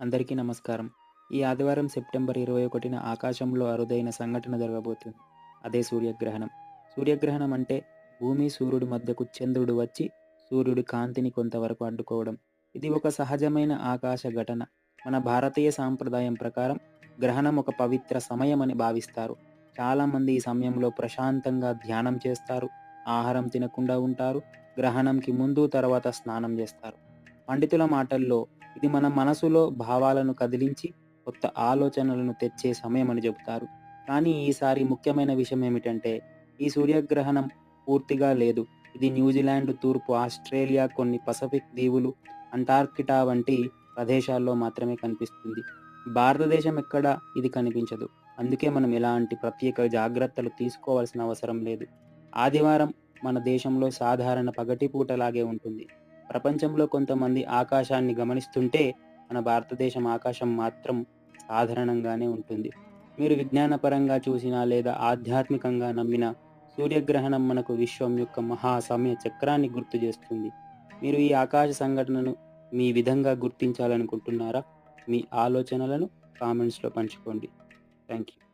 అందరికీ నమస్కారం. ఈ ఆదివారం సెప్టెంబర్ 21న ఆకాశంలో అరుదైన సంఘటన జరగబోతుంది. అదే సూర్యగ్రహణం. సూర్యగ్రహణం అంటే భూమి, సూర్యుడి మధ్యకు చంద్రుడు వచ్చి సూర్యుడి కాంతిని కొంతవరకు అడ్డుకోవడం. ఇది ఒక సహజమైన ఆకాశ ఘటన. మన భారతీయ సాంప్రదాయం ప్రకారం గ్రహణం ఒక పవిత్ర సమయం అని భావిస్తారు. చాలామంది ఈ సమయంలో ప్రశాంతంగా ధ్యానం చేస్తారు, ఆహారం తినకుండా ఉంటారు, గ్రహణంకి ముందు, తర్వాత స్నానం చేస్తారు. పండితుల మాటల్లో ఇది మన మనసులో భావాలను కదిలించి కొత్త ఆలోచనలను తెచ్చే సమయం అని చెబుతారు. కానీ ఈసారి ముఖ్యమైన విషయం ఏమిటంటే ఈ సూర్యగ్రహణం పూర్తిగా లేదు. ఇది న్యూజిలాండ్, తూర్పు ఆస్ట్రేలియా, కొన్ని పసిఫిక్ దీవులు, అంటార్కిటా వంటి ప్రదేశాల్లో మాత్రమే కనిపిస్తుంది. భారతదేశం ఎక్కడ ఇది కనిపించదు. అందుకే మనం ఎలాంటి ప్రత్యేక జాగ్రత్తలు తీసుకోవాల్సిన అవసరం లేదు. ఆదివారం మన దేశంలో సాధారణ పగటిపూటలాగే ఉంటుంది. ప్రపంచంలో కొంతమంది ఆకాశాన్ని గమనిస్తుంటే మన భారతదేశం ఆకాశం మాత్రం సాధారణంగానే ఉంటుంది. మీరు విజ్ఞానపరంగా చూసినా లేదా ఆధ్యాత్మికంగా నమ్మిన సూర్యగ్రహణం మనకు విశ్వం యొక్క మహా సమయ చక్రాన్ని గుర్తు చేస్తుంది. మీరు ఈ ఆకాశ సంఘటనను మీ విధంగా గుర్తించాలనుకుంటున్నారా? మీ ఆలోచనలను కామెంట్స్‌లో పంచుకోండి. Thank you.